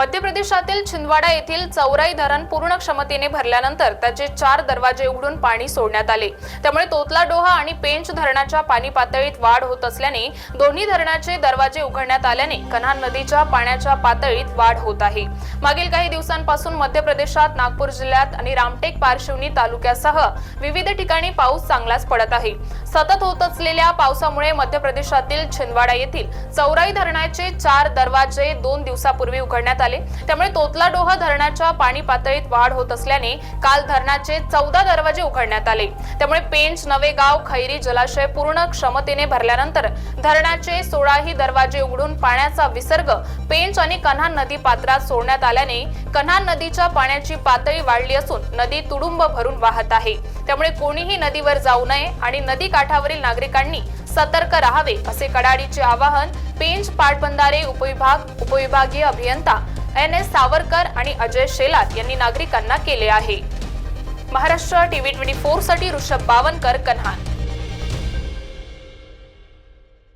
मध्य प्रदेशातील छिंदवाडा येथील चौराई धरण पूर्ण क्षमतेने भरल्यानंतर त्याचे चार दरवाजे उघडून पाणी सोडण्यात आले. त्यामुळे तोतला डोहा आणि पेंच धरणाच्या पाणी पातळीत वाढ होत असल्याने दोन्ही धरणाचे दरवाजे उघडण्यात आल्याने कन्हान नदीच्या पाण्याच्या पातळीत वाढ होत आहे. मागील काही दिवसांपासून मध्य प्रदेशात नागपूर जिल्ह्यात आणि रामटेक पारशिवनी तालुक्यासह विविध ठिकाणी पाऊस चांगलाच पडत आहे. सतत होत असलेल्या पावसामुळे मध्य प्रदेशातील छिंदवाडा येथील चौराई धरणाचे चार दरवाजे दोन दिवसापूर्वी उघडण्यात आले. त्यामुळे तोतला डोहा धरणाच्या पाणी पातळीत वाढ होत असल्याने काल धरणाचे चौदा दरवाजे उघडण्यात आले. त्यामुळे पेंच नवेगाव खैरी जलाशय पूर्ण क्षमतेने भरल्यानंतर धरणाचे सोळाही दरवाजे उघडून पाण्याचा विसर्ग पेंच आणि कन्हान नदी पात्रात सोडण्यात आल्याने कन्हान नदीच्या पाण्याची पातळी वाढली असून नदी तुडुंब भरून वाहत आहे. त्यामुळे कोणीही नदीवर जाऊ नये आणि नदी काठावरील नागरिकांनी सतर्क राहावे असे कडाडीचे आवाहन पेंच पाटबंधारे उपविभाग उपविभागीय अभियंता एन एस सावरकर आणि अजय शेलार यांनी नागरिकांना केले आहे. महाराष्ट्र टीव्ही ट्वेंटी फोरसाठी ऋषभ बावनकर कन्हान.